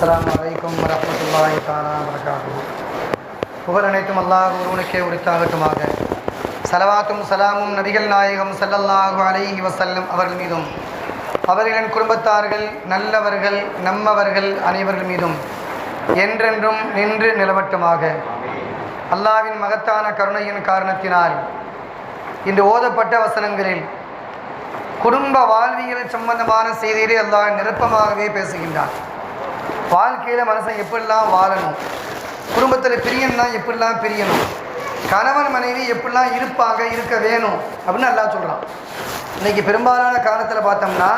அஸ்லாம் வலைக்கம் வரமத்துல்லாய் தானா வரகாகும் புகழ் அனைத்தும் அல்லாஹ் ஒருவனுக்கே உரித்தாகட்டுமாக. சலவாத்தும் சலாமும் நபிகள் நாயகம் சல்லல்லாஹு அலைஹி வசல்லம் அவர்கள் மீதும் அவர்களின் குடும்பத்தார்கள் நல்லவர்கள் நம்மவர்கள் அனைவர்கள் மீதும் என்றென்றும் நின்று நிலவட்டுமாக. அல்லாவின் மகத்தான கருணையின் காரணத்தினால் இன்று ஓதப்பட்ட வசனங்களில் குடும்ப வாழ்வியல் சம்பந்தமான செய்திகளை அல்லாஹ் நிரப்பமாகவே பேசுகின்றான். வாழ்க்கையில் மனுஷன் எப்படிலாம் வாழணும்? குடும்பத்தில் பிரியன்னா எப்படிலாம் பிரியணும்? கணவன் மனைவி எப்படிலாம் இருப்பாங்க இருக்க வேணும்? அப்படின்னு நல்லா சொல்கிறான் இன்றைக்கி பெரும்பாலான காலத்தில் பார்த்தோம்னா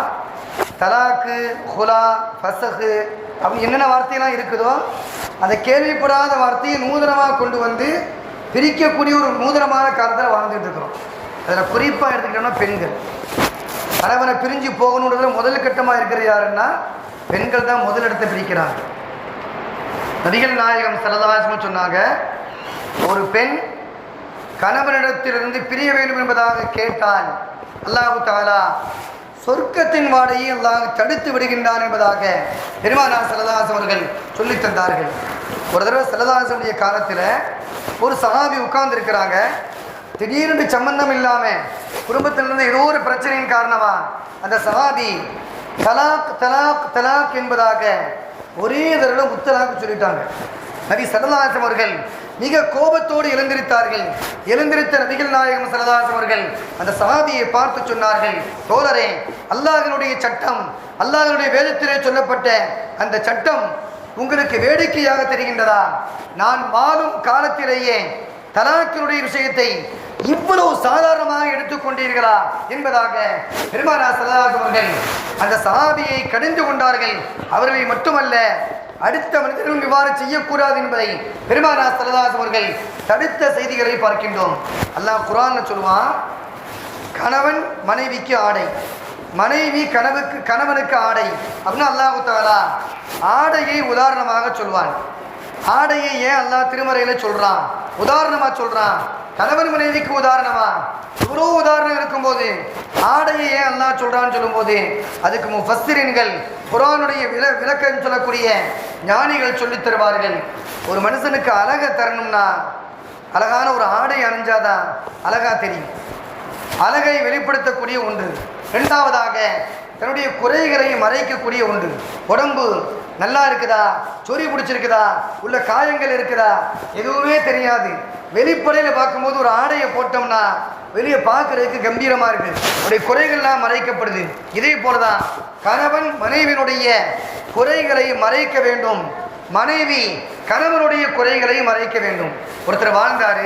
தலாக்கு ஹுலா ஃபசகு அப்படின்னு என்னென்ன வார்த்தையெல்லாம் இருக்குதோ அந்த கேள்விப்படாத வார்த்தையை நூதனமாக கொண்டு வந்து பிரிக்கக்கூடிய ஒரு நூதனமான காலத்தில் வாழ்ந்துட்டு இருக்கிறோம். அதில் குறிப்பாக எடுத்துக்கிட்டோம்னா பெண்கள். கணவனை பிரிஞ்சு போகணுன்றதுல முதல் கட்டமாக இருக்கிறது யாருன்னா பெண்கள் தான் முதல் இடத்தை பிரிக்கிறாங்க. நபிகள் நாயகம் சரதாசம் சொன்னாங்க ஒரு பெண் கணவனிடத்திலிருந்து பிரிய வேண்டும் என்பதாக கேட்டால் அல்லாஹு தாலா சொர்க்கத்தின் வாடையை அல்லாஹ் தடுத்து விடுகின்றான் என்பதாக பெருமானார் சரதாஸ் அவர்கள் சொல்லி தந்தார்கள். ஒரு தடவை சரதாசனுடைய காலத்தில் ஒரு சகாபி உட்கார்ந்துருக்கிறாங்க. திடீரென்று சம்பந்தம் இல்லாமல் குடும்பத்திலிருந்து ஏதோ ஒரு பிரச்சனையின் காரணமாக அந்த சகாபி தலாக் தலாக் தலாக் என்பதாக ஒரே தடவை முத்தலாக்கு சொல்லிட்டாங்க. நபி சரதாசம் அவர்கள் மிக கோபத்தோடு எழுந்திருத்தார்கள். எழுந்திருத்த நபிகள் நாயகம் சரதாசம் அவர்கள் அந்த சஹாபியை பார்த்து சொன்னார்கள் தோழரே அல்லாஹினுடைய சட்டம் அல்லாஹினுடைய வேதத்திலே சொல்லப்பட்ட அந்த சட்டம் உங்களுக்கு வேடிக்கையாக தெரிகின்றதா? நான் வாழும் காலத்திலேயே தலாக்கினுடைய விஷயத்தை இவ்வளவு சாதாரணமாக எடுத்துக்கொண்டீர்களா என்பதாக பெருமானா சரதாஸ் அவர்கள் அந்த சஹாபியை கடிந்து கொண்டார்கள். அவர்களை மட்டுமல்ல அடுத்த மனிதர்களும் இவ்வாறு செய்யக்கூடாது என்பதை பெருமானா சரதாஸ் அவர்கள் தடுத்த செய்திகளை பார்க்கின்றோம். அல்லாஹ் குரான் சொல்லுவான் கணவன் மனைவிக்கு ஆடை மனைவி கனவுக்கு கணவனுக்கு ஆடை அப்படின்னு அல்லாஹ் தாலா ஆடையை உதாரணமாக சொல்வான். ஆடையை ஏன் அல்லாஹ் திருமறையில் சொல்கிறான் உதாரணமாக சொல்கிறான் கணவன் மனைவிக்கு உதாரணமா? இவ்வளோ உதாரணம் இருக்கும்போது ஆடையை ஏன் அல்லா சொல்றான்னு சொல்லும்போது அதுக்கு முஃபஸ்திரின்கள் குரானுடைய வில விளக்கம் சொல்லக்கூடிய ஞானிகள் சொல்லித் தருவார்கள். ஒரு மனுஷனுக்கு அழகை தரணும்னா அழகான ஒரு ஆடை அணிஞ்சாதான் அழகா தெரியும். அழகை வெளிப்படுத்தக்கூடிய ஒன்று. ரெண்டாவதாக தன்னுடைய குறைகளை மறைக்கக்கூடிய ஒன்று. உடம்பு நல்லா இருக்குதா? சொறி பிடிச்சிருக்குதா? உள்ள காயங்கள் இருக்குதா? எதுவுமே தெரியாது. வெளிப்படையில் பார்க்கும்போது ஒரு ஆடையை போட்டோம்னா வெளியே பார்க்கறதுக்கு கம்பீரமாக இருக்குது உடைய குறைகள்லாம் மறைக்கப்படுது. இதே போல தான் கணவன் மனைவியினுடைய குறைகளை மறைக்க வேண்டும். மனைவி கணவனுடைய குறைகளை மறைக்க வேண்டும். ஒருத்தர் வாழ்ந்தார்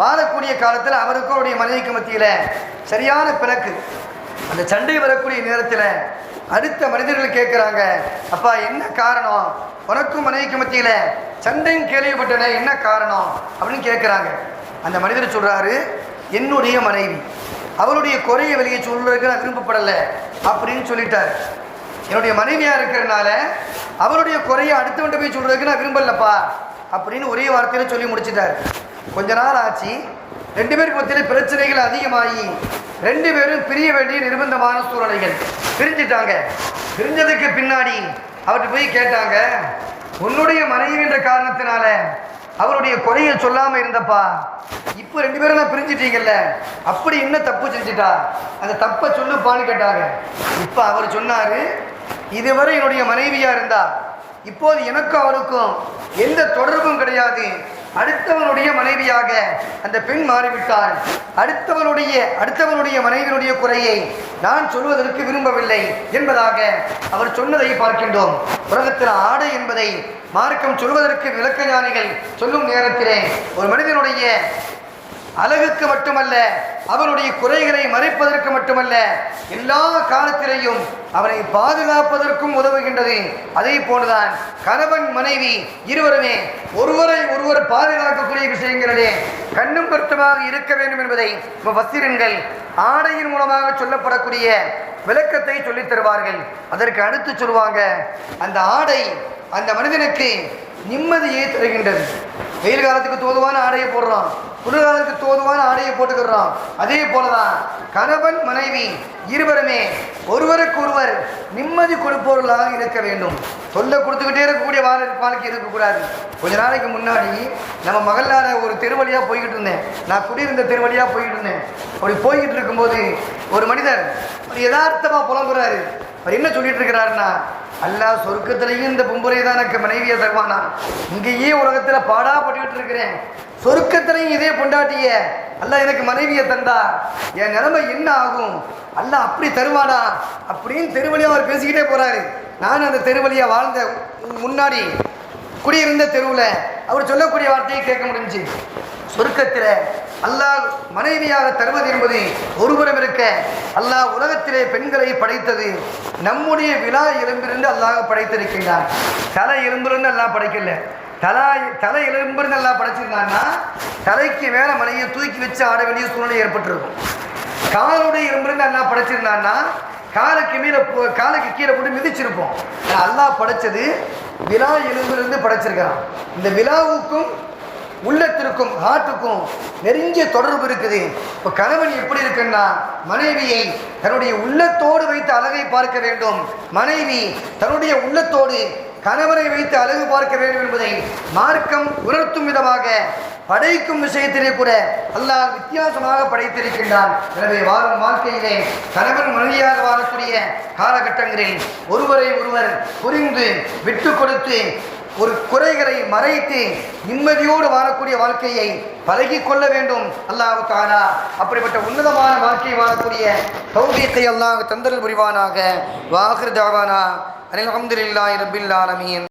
வாழக்கூடிய காலத்தில் அவருக்கும் அவருடைய மனைவிக்கு மத்தியில் சரியான பிறக்கு அந்த சண்டை வரக்கூடிய நேரத்தில் அடுத்த மனிதர்கள் கேட்குறாங்க அப்பா என்ன காரணம்? உனக்கும் மனைவிக்கு மத்தியில் சண்டையும் கேள்விப்பட்டன என்ன காரணம்? அப்படின்னு கேட்குறாங்க அந்த மனிதர் சொல்கிறாரு என்னுடைய மனைவி அவருடைய குறையை வெளியே சொல்றதுக்கு நான் விரும்பப்படலை அப்படின்னு சொல்லிட்டார். என்னுடைய மனைவியாக இருக்கிறனால அவருடைய குறையை அடுத்தவன்ட்ட போய் சொல்றதுக்கு நான் விரும்பலப்பா அப்படின்னு ஒரே வார்த்தையில் சொல்லி முடிச்சிட்டார். கொஞ்ச நாள் ஆச்சு ரெண்டு பேருக்கு மத்தியில் பிரச்சனைகள் அதிகமாகி ரெண்டு பேரும் பிரிய வேண்டிய நிர்பந்தமான சூழ்நிலைகள். பிரிஞ்சிட்டாங்க. பிரிஞ்சதுக்கு பின்னாடி அவர்கிட்ட போய் கேட்டாங்க உன்னுடைய மனைவி என்ற காரணத்தினால அவருடைய குறையை சொல்லாமல் இருந்தப்பா. இப்போ ரெண்டு பேரும் நான் பிரிஞ்சிட்டீங்கல்ல. அப்படி என்ன தப்பு செஞ்சுட்டா? அந்த தப்பை சொல்லுப்பான்னு கேட்டாங்க. இப்போ அவர் சொன்னார் இதுவரை என்னுடைய மனைவியாக இருந்தா இப்போது எனக்கும் அவருக்கும் எந்த தொடர்பும் கிடையாது. அடுத்தவனுடைய மனைவியாக அந்த பெண் மாறிவிட்டான் அடுத்தவனுடைய அடுத்தவனுடைய மனைவியினுடைய குறையை நான் சொல்வதற்கு விரும்பவில்லை என்பதாக அவர் சொன்னதை பார்க்கின்றோம். உலகத்தில் ஆடை என்பதை மார்க்கம் சொல்வதற்கு விளக்க ஞானிகள் சொல்லும் நேரத்திலே ஒரு மனிதனுடைய அழகுக்கு மட்டுமல்ல அவனுடைய குறைகளை மறைப்பதற்கு மட்டுமல்ல எல்லா காலத்திலேயும் அவனை பாதுகாப்பதற்கும் உதவுகின்றது. அதே போன்றுதான் கணவன் மனைவி இருவருமே ஒருவரை ஒருவர் பாதுகாக்கக்கூடிய விஷயங்களிலே கண்ணும் பொருத்தமாக இருக்க வேண்டும் என்பதை வசிரன்கள் ஆடையின் மூலமாக சொல்லப்படக்கூடிய விளக்கத்தை சொல்லித் தருவார்கள். அதற்கு அடுத்து சொல்லுவாங்க அந்த ஆடை அந்த மனிதனுக்கு நிம்மதியை தருகின்றது. வெயில் காலத்துக்கு தோதுவான ஆடையை போடுறோம். குளிர்காலத்துக்கு தோதுவான ஆடையை போட்டுக்கிறோம் அதே போலதான் கணவன் மனைவி இருவருமே ஒருவருக்கு ஒருவர் நிம்மதி கொடுப்பவர்களாக இருக்க வேண்டும். சொல்ல கொடுத்துக்கிட்டே இருக்கக்கூடிய வாழ வாழ்க்கை இருக்கக்கூடாது. கொஞ்ச நாளைக்கு முன்னாடி நம்ம மகளார ஒரு தெருவழியாக போய்கிட்டு இருந்தேன். நான் குடியிருந்த தெருவழியாக போய்கிட்டு இருந்தேன். அப்படி போய்கிட்டு இருக்கும்போது ஒரு மனிதர் ஒரு யதார்த்தமாக புலம்புறாரு. அவர் என்ன சொல்லிட்டு இருக்கிறாருன்னா அல்லா சொர்க்கத்திலையும் இந்த பொம்புரை தான் எனக்கு மனைவியை தருவானா? இங்கேயே உலகத்தில் பாடாப்பட்டுக்கிட்டு இருக்கிறேன். சொர்க்கத்திலையும் இதே பொண்டாட்டிய அல்ல எனக்கு மனைவியை தந்தா. என் நிலைமை என்ன ஆகும்? அல்ல அப்படி தருவானா? அப்படின்னு தெருவழியாக அவர் பேசிக்கிட்டே போறாரு. நான் அந்த தெருவழியாக வாழ்ந்த முன்னாடி குடியிருந்த தெருவில் அவர் சொல்லக்கூடிய வார்த்தையை கேட்க முடிஞ்சு. சொர்க்கத்தில் அல்லாஹ் மனைவியாக தருவது என்பது ஒருபுறம் இருக்க அல்லாஹ் உலகத்திலே பெண்களை படைத்தது நம்முடைய விழா எலும்பிலிருந்து அல்லாஹ் படைத்திருக்கின்றான். தலை எலும்பிலிருந்து அல்லாஹ் படைக்கல. தலா தலை எலும்பிலிருந்து எல்லாம் படைச்சிருந்தான்னா தலைக்கு மேலே மலையை தூக்கி வச்சு ஆட வேண்டிய சூழ்நிலை ஏற்பட்டிருக்கும். காலுடைய எலும்பிலிருந்து எல்லாம் படைச்சிருந்தான்னா காலுக்கு மீற போ- காலுக்கு கீழே போட்டு மிதிச்சிருப்போம். அல்லாஹ் படைச்சது விழா எலும்பிலிருந்து படைச்சிருக்கிறான். இந்த விழாவுக்கும் உள்ளத்திற்கும் ஹார்ட்டுக்கும் நெருங்கிய தொடர்பு இருக்குது. இப்போ கணவன் எப்படி இருக்குன்னா மனைவியை தன்னுடைய உள்ளத்தோடு வைத்து அழகை பார்க்க வேண்டும். மனைவி தன்னுடைய உள்ளத்தோடு கணவனை வைத்து அழகு பார்க்க வேண்டும் என்பதை மார்க்கம் உணர்த்தும் விதமாக படைக்கும் விஷயத்திலே கூட அல்லாஹ் வித்தியாசமாக படைத்திருக்கின்றான். எனவே வாழும் வாழ்க்கையிலே கணவன் மனைவியாக வாழக்கூடிய காலகட்டங்களில் ஒருவரை ஒருவர் புரிந்து விட்டு கொடுத்து ஒரு குறைகளை மறைத்து நிம்மதியோடு வாழக்கூடிய வாழ்க்கையை பழகி கொள்ள வேண்டும். அல்லாஹ் தானா அப்படிப்பட்ட உன்னதமான வாழ்க்கையை வாழக்கூடிய சௌகியத்தை அல்லாஹ் தந்தரல் புரிவானாக. வாகர் ஜாவானா அனில் அஹமதுல்லாஹி ரபில்